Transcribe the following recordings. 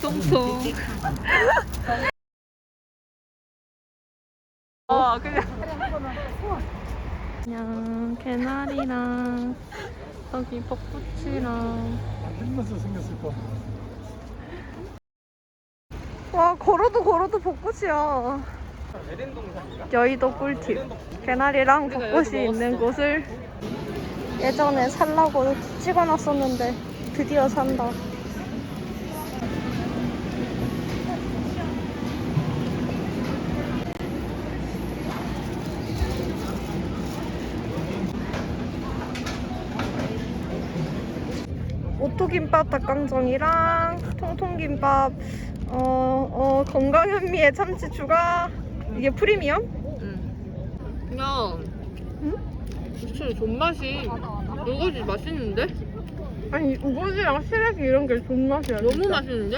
통통. 어, 그냥. 그냥 개나리랑 여기 벚꽃이랑 힘나서 생겼을 거. 와 걸어도 걸어도 벚꽃이야 여의도 꿀팁 개나리랑 벚꽃이 있는 곳을 예전에 살라고 찍어놨었는데 드디어 산다 오토김밥 닭강정이랑 통통김밥 어, 어, 건강현미에 참치 추가 이게 프리미엄? 응. 그냥 진짜 존맛이 이거지 맛있는데? 아니 우거지랑 시래기 이런 게 존맛이야 너무 진짜. 맛있는데?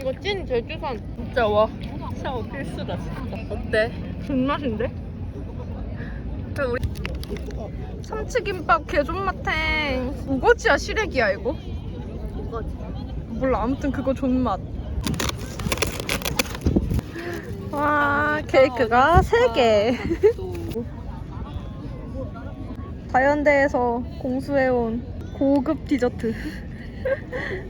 이거 찐 제주산 진짜 와 샤워 필수다 진짜 어때? 존맛인데? 그래 우리 참치김밥 개존맛탱. 우거지야 시래기야 이거? 이거지 몰라 아무튼 그거 존맛. 와 케이크가 3개. 다현대에서 공수해온 고급 디저트.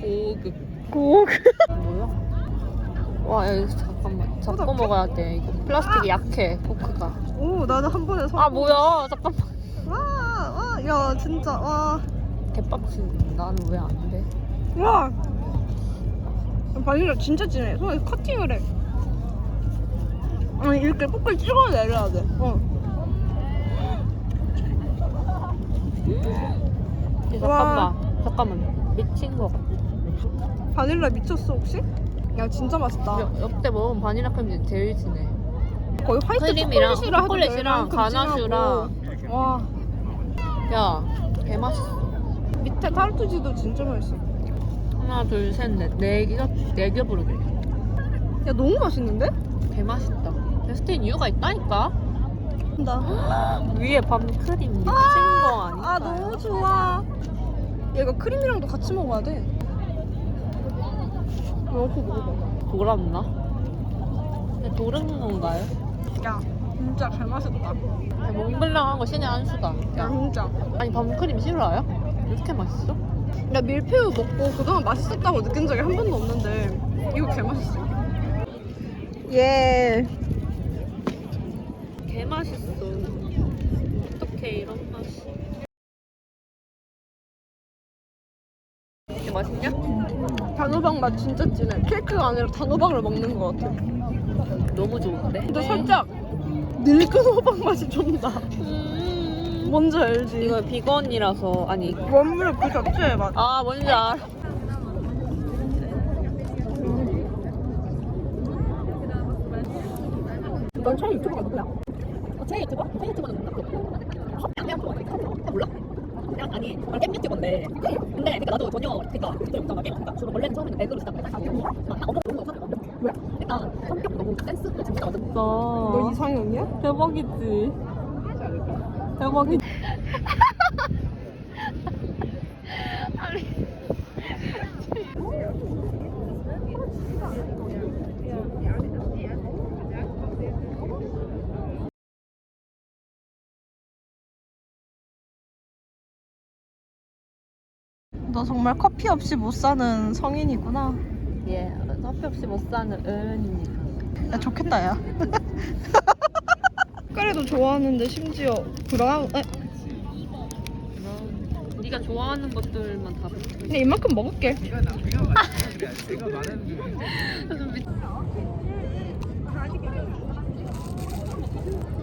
고급. 고급. 뭐야? 와 여기 잠깐만. 잡고 먹어야 돼. 이거 플라스틱이 약해 포크가. 오 나도 한 번에 서아 뭐야? 잠깐만. 와와야 진짜 와. 개빡친 나는 왜 안 돼? 와! 바닐라 진짜 진해. 손에 커팅을 해. 아니 이렇게 포크를 찍어 내려야 돼. 어. 잠깐만. 잠깐만. 미친 거 같아. 바닐라 미쳤어 혹시? 야 진짜 맛있다. 역- 역대 먹은 바닐라 크림이 제일 진해. 거의 화이트 크림이랑 초콜릿이라 해도 될 초콜릿이랑 만큼 가나슈랑. 진하고. 와. 야 개맛있어. 밑에 타르트지도 진짜 맛있어. 하나 둘셋넷네개네 개 부르게 야 너무 맛있는데? 개맛있다. 베스트인 이유가 있다니까. 나. 위에 밤 크림 미친 거 아니야? 아 너무 좋아. 얘가 크림이랑도 같이 먹어야 돼 이거 먹어봐 돌았나? 도른 건가요? 야 진짜 잘 마셨다 몽블랑한 거 신의 한 수다 야 진짜 아니 밤크림 싫어요? 이렇게 맛있어? 야 밀푀유 먹고 그동안 맛있었다고 느낀 적이 한 번도 없는데 이거 개 맛있어 예 개 맛있어 어떻게 이런 맛있냐? 단호박 맛 진짜 진해 케이크가 아니라 단호박을 먹는 것 같아 너무 좋은데? 근데 살짝 늙은 호박 맛이 좀나 음... 뭔지 알지? 이거 비건이라서 아니 원물 그 자체의 맛 아 뭔지 알아 넌 처음 유튜버가 누구야? 제 유튜버? 제 유튜버는 누구야? 몰라? 그냥 아니 난겜 유튜버인데 근데 그러니까 나도 전혀 그러니까 유튜브 영상하게 그러니까 주로 원래는 처음에는 맥으로 시작을 했다 막 어머 너무 사람 완전 왜? 일단 성격 너무 댄스도 진짜 완전 너 이상형이야? 대박이지 대박이지 너 정말 커피 없이 못 사는 성인이구나. 예 커피 없이 못 사는 어른입니다. 야 좋겠다 야. 색깔도 좋아하는데 심지어 브라운 에? 음, 네가 좋아하는 것들만 다 근데 이만큼 먹을게.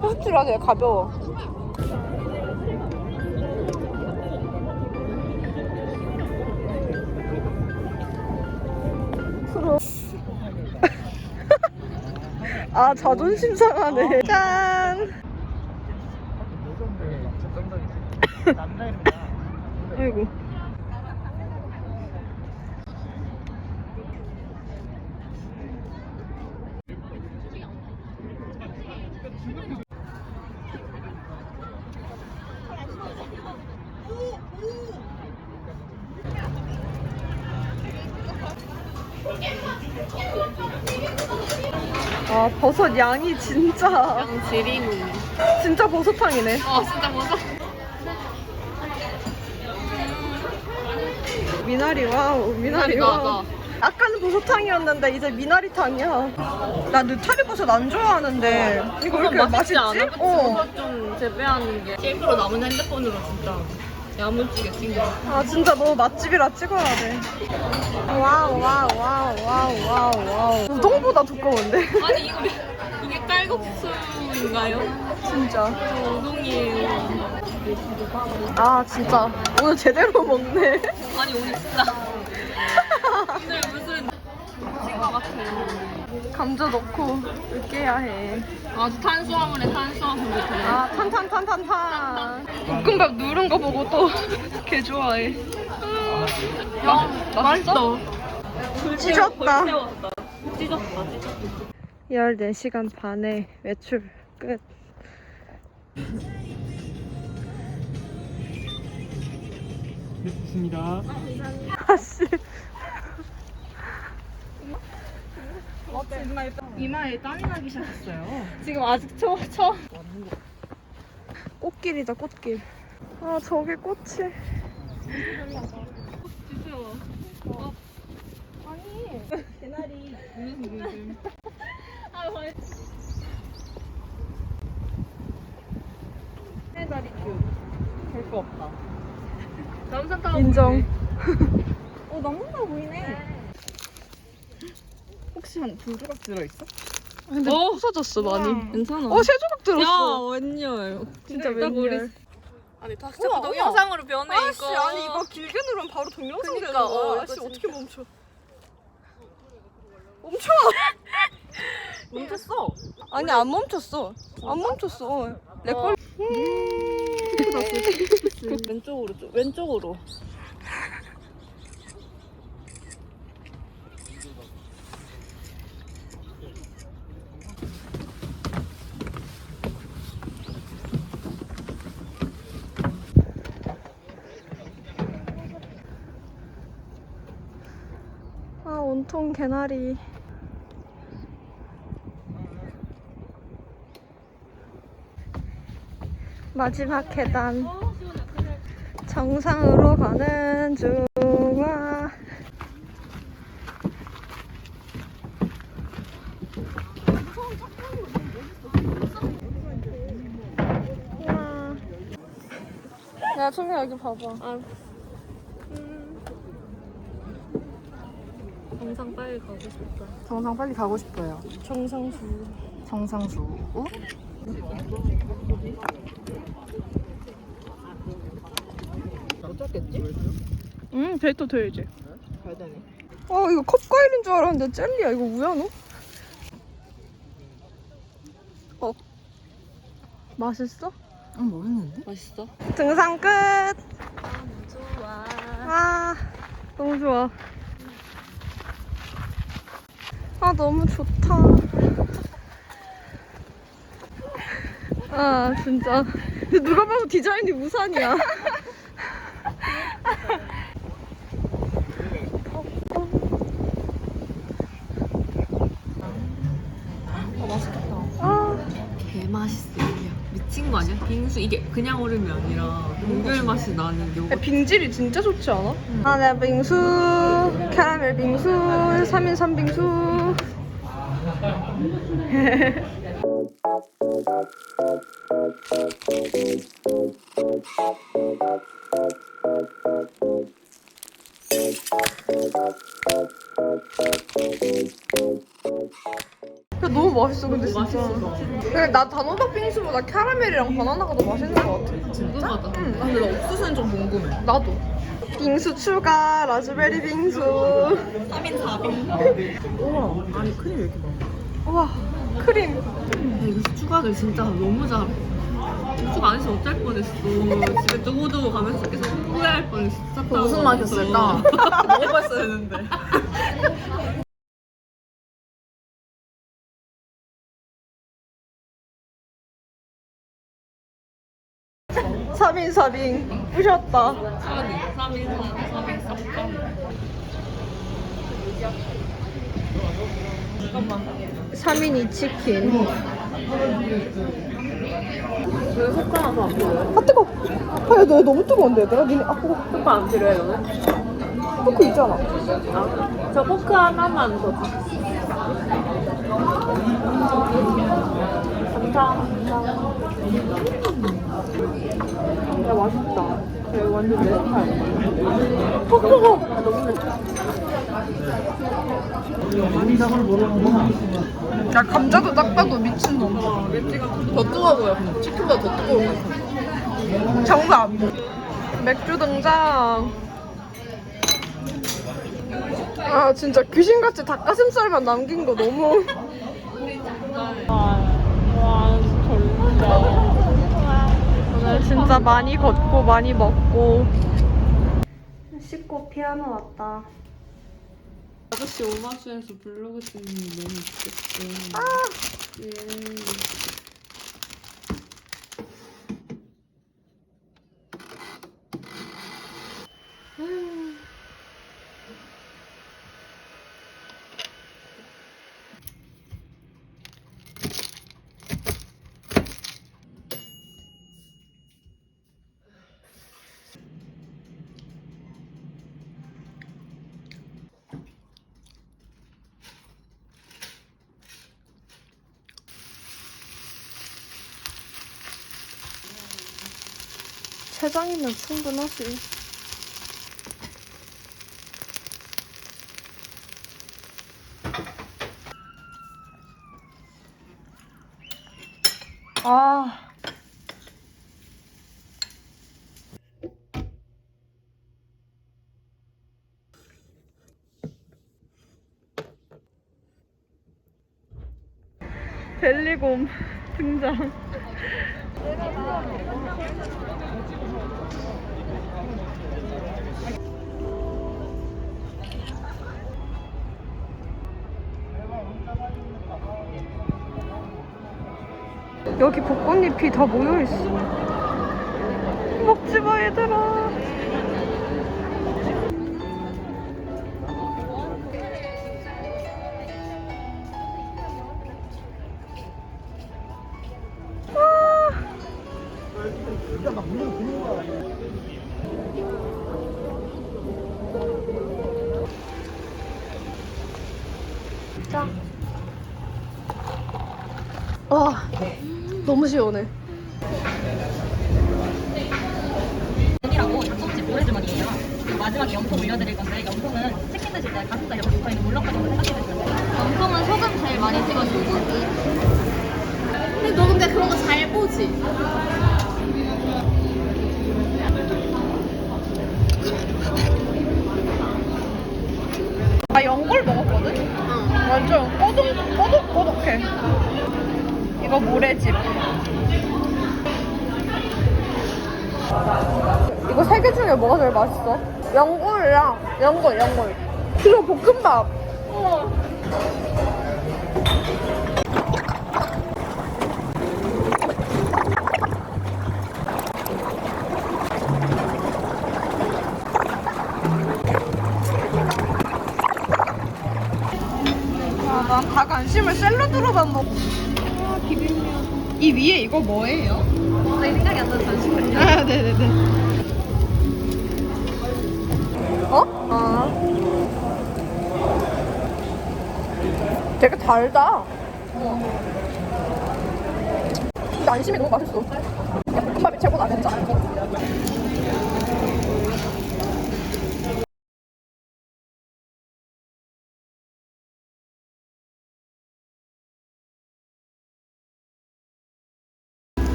포스트라서 가벼워 아 자존심 상하네. 짠. 아이고 아 버섯 양이 진짜 양지리무. 진짜 버섯탕이네. 어 진짜 무서. 미나리 와우 미나리. 와우. 아까는 버섯탕이었는데 이제 미나리탕이야. 나 느타리 버섯 안 좋아하는데 이거 왜 이렇게 맛있지? 않아? 그치? 어. 좀 재배하는 게. 셀프로 남은 핸드폰으로 진짜 야무지게 찍는. 아 진짜 너 맛집이라 찍어야 돼. 와우 와우 와우 와우 와우 와우. 우동보다 두꺼운데? 아니 이거 이게 깔국수인가요? 진짜. 저 우동이에요. 아 진짜 오늘 제대로 먹네. 아니 오늘 진짜. 오늘 무슨 친것 같아요. 감자 넣고 으깨야 해. 아주 탄수화물에 탄수화물이 들어. 아 탄탄탄탄탄. 볶음밥 누른 거 보고 또 개 좋아해. 야 맛있다. 찢었다. 찢었다 찢었다. 14시간 반에 외출 끝. 네, 좋습니다. 아씨. 이마에 땀이 나기 시작했어요. 지금 아직 초, 초. 꽃길이다, 꽃길. 아, 저게 꽃이. 별거 없다. 남산 타워 인정. 어 남는다 보이네. 혹시 한두 조각 들어있어? 근데 어? 부서졌어, 많이. 괜찮아. 어, 세 조각 야 들었어. 웬열. 진짜 웬열. 아니 다 우와, 자꾸 동영상으로 변해 아씨, 이거. 아니, 이거 길게 누르면 바로 동영상 그니까, 되는 어, 거야. 이거 아씨, 진짜. 어떻게 멈춰. 멈춰! 멈췄어. 아니, 안 멈췄어. 안 멈췄어. 내 걸. 왼쪽으로 좀 왼쪽으로. 아, 온 통 개나리. 마지막 계단. 정상으로 가는. 우와. 야, 청야 여기 봐봐. 정 빨리 가고 싶다. 정상 빨리 가고 싶어요. 정상수. 정상수. 어? 응, 데이터 돼 이제. 잘 되네. 어, 이거 컵 과일인 줄 알았는데 젤리야. 이거 우연호? 어. 맛있어? 응 모르는데. 맛있어? 등산 끝. 좋아. 아, 너무 좋아. 아, 너무 좋다. 아, 진짜. 근데 누가 봐도 디자인이 우산이야. 어 맛있겠다. 아, 개 맛있어. 이게 미친 거 아니야? 빙수 이게 그냥 얼음이 아니라 동결 맛이 나는 요거. 빙질이 진짜 좋지 않아? 아, 네, 빙수, 캐러멜 빙수, 3인 3 빙수. 야, 너무 맛있어, 근데 진짜. 근데 나 단호박 빙수보다 캐러멜이랑 바나나가 더 맛있는 것 같아. 궁금하다. 응. 아 근데 나 옥수수는 좀 궁금해. 나도. 빙수 추가, 라즈베리 빙수. 3인 4빈. 우와 아니 크림 왜 이렇게 많아? 우와, 크림. 야, 이거 추가를 진짜 너무 잘해. 추가 안 했으면 어쩔 뻔했어. 집에 두고두고 가면서 계속 후회할 뻔했어. 진짜 무슨 맛이었을까? 먹어봤어야 했는데. 3인 4빙. 부셨다. 3인 3인 3인 쌉 3인 2치킨. 왜 하나도 안 필요해? 아, 뜨거! 아, 야, 너 너무 뜨거운데, 얘들아? 니네, 아, 그거, 속가 안 필요해 너는? 포크 있잖아. 아, 저 포크 하나만 더 주세요. 감사합니다. 야 맛있다. 야, 완전 내 스타일. 어, 뜨거! 야, 감자도 딱 봐도 미친놈. 더 뜨거워 보여. 치킨보다 더 뜨거워 보여. 정답. 맥주 등장. 아 진짜 귀신같이 닭가슴살만 남긴 거 너무. 오늘 진짜 많이 걷고 많이 먹고. 씻고 피아노 왔다. 아저씨 오마주에서 블로그 쓰는 게 너무 좋겠어. 예. 세 장이면 충분하지. 아. 벨리곰 등장. 여기 벚꽃잎이 다 모여있어. 먹지 마, 얘들아. 자. 와, 너무 시원해. 이라고 닭소집 오래주머니예요. 마지막에 염통 올려드릴 건데 염통은 치킨 드실 때 가슴살 옆에 붙어 있는 물렁가지고 생각해 주시면 돼요. 염통은 소금 제일 많이 찍어준 거지. 근데 너 근데 그런 거 잘 보지? 나 연골 먹었거든? 완전 꼬독, 꼬독, 꼬독해. 이거 모래집. 이거 세 개 중에 뭐가 제일 맛있어? 연골이랑 연골, 연골. 그리고 볶음밥. 아, 샐러드로만 먹고. 아, 비빔면. 이 위에 이거 뭐예요? 저희 생각이 안 나서 잠시만요. 아, 네네네. 어? 아. 되게 달다. 근데 안심이 너무 맛있어. 야, 볶음밥이 최고다, 진짜.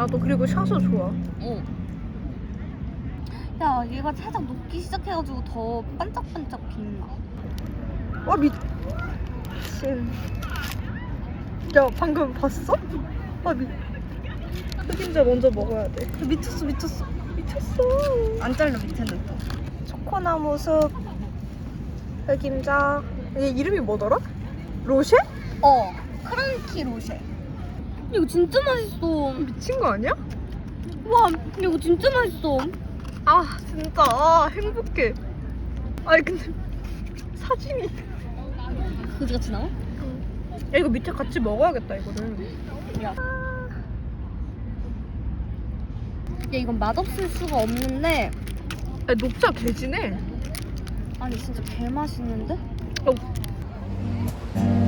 야, 너 그리고 샤워 좋아. 어. 야 얘가 살짝 녹기 시작해가지고 더 반짝반짝 빛나. 와 미. 신. 야 방금 봤어? 아 미. 흑임자 먼저 먹어야 돼. 미쳤어 미쳤어 미쳤어. 안 잘려 밑에는 또. 초코나무 숲. 흑임자. 얘 이름이 뭐더라? 로쉐? 어 크런키 로쉐. 이거 진짜 맛있어. 미친 거 아니야? 와 이거 진짜 맛있어. 아 진짜 아, 행복해. 아니 근데 사진이. 그지같이 나와? 야 이거 밑에 같이 먹어야겠다 이거를. 야 이건 맛없을 수가 없는데 야 녹차 개지네. 아니 진짜 개 맛있는데? 어.